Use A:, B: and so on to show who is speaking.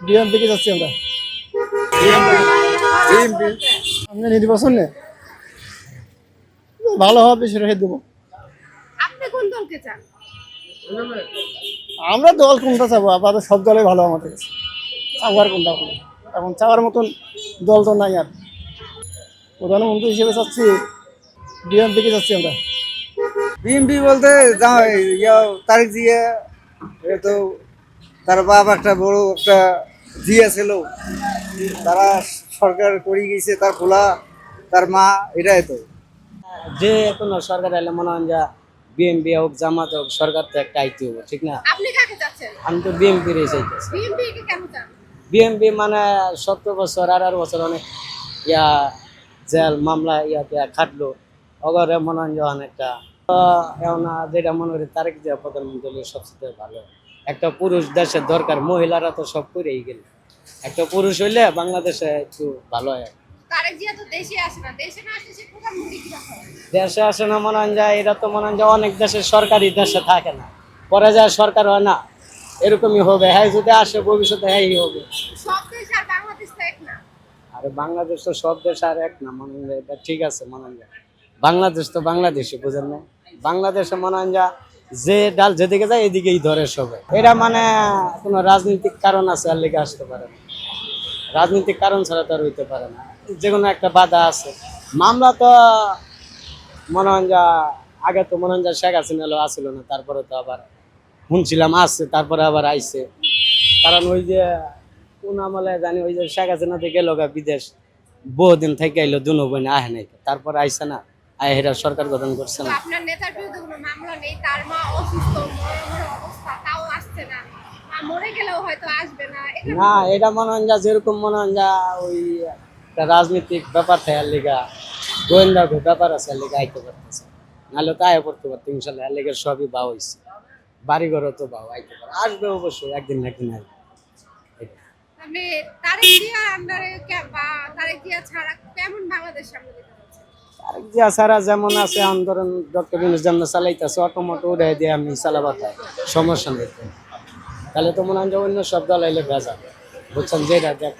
A: বিএনপিকে যাচ্ছি আমরা। সামনে নির্বাচন নেই ভালো হবে সেটা দেবো।
B: আপনি কোন দলকে চান?
A: আমরা দল কোনটা চাবো? আপাতত সব দলে ভালো আমাদের কাছে। চাওয়ার কোনটা ভালো এখন চাওয়ার মতন দল তো নাই আর। প্রধানমন্ত্রী হিসেবে চাচ্ছি বিএনপিকে যাচ্ছি আমরা।
C: বিএমপি বলতে যা- ইয়া তারিখ দিয়ে এ তো তার বাপ একটা বড় একটা জিয়া ছিল তারা সরকার করে গেছে তার খোলা তার মা এটাই তো।
D: যে কোনো সরকার এলে মনে হয় যে বিএমপি হোক জামাত হোক সরকার তো একটা আইতে হবে ঠিক না?
B: আপনি কাকে চাচ্ছেন?
D: আমি তো বিএমপির চাইতেছি। বিএমপি মানে সত্তর বছর আঠারো বছর অনেক ইয়া জেল মামলা ইয়াতে খাটলো। অগরে মনে হয় যে অনেকটা। তো এখন যেটা মনে করি তারেক যে প্রধানমন্ত্রী সবচেয়ে ভালো। একটা পুরুষ দেশের দরকার মহিলারা তো সব করেই গেল। একটা পুরুষ হইলে বাংলাদেশে একটু ভালো হয়।
B: দেশে আসে না
D: মনে যায় এরা তো মনে হয় যে অনেক দেশের সরকারি দেশে থাকে না। পরে যায় সরকার হয় না এরকমই হবে হ্যাঁ যদি আসে ভবিষ্যতে হ্যাঁ হবে।
B: আর বাংলাদেশ তো
D: সব দেশ আর এক না মনে এটা ঠিক আছে মনে হয় বাংলাদেশ তো বাংলাদেশে বুঝেন না? বাংলাদেশে মনে হয় যা ডাল যেদিকে যায়, এদিকেই ধরে সবাই। এটা মানে কোনো রাজনৈতিক কারণ আছে, আর লেগে আসতে পারে না। রাজনৈতিক কারণ ছাড়া তো আর হইতে পারে না। যে কোনো একটা বাধা আছে। মামলা তো মনে যা আগে তো মনে যা শেখ হাসিনা লো আসছিল না, তারপরে তো আবার শুনছিলাম আসছে তারপরে আবার আইছে। কারণ ওই যে কোন আমলে জানি, ওই যে শেখ হাসিনা থেকে গেল বিদেশ, বহুদিন থেকে আইলো, দুনো বোন আহে নাই। তারপর আইসে না। আয় হেরা সরকার গঠন করছে না।
B: আপনার নেতার বিরুদ্ধে কোনো মামলা নেই তার মা অসুস্থ অবস্থা তাও আসছে না। মা মরে গেলেও হয়তো আসবে না।
D: না এটা মনে হয় যা যেরকম মনে হয় যা ওই রাজনৈতিক ব্যাপার থাকে লিগা গোয়েন্দা ব্যাপার আছে লিগা আইতে পারতেছে নাহলে তো আয় পড়তে পারতো ইনশাল্লাহ এর লিগে সবই বাও হয়েছে বাড়ি ঘরও তো বাও আইতে পারে। আসবে অবশ্যই একদিন না একদিন আসবে।
B: আপনি তারেক জিয়ার আন্ডারে বা তারেক জিয়া ছাড়া কেমন বাংলাদেশ সামনে
D: সারা যেমন আছে, আন্দোলন ডক্টর ইউনুস যেমন চালাইতেছে, অটোমোটো উড়াই দিয়ে আমি চালাবার সমস্যা নেই। তাহলে তো মনে হয় অন্য সব দল আইলে ভেজা বুঝছেন? যেটা দেখ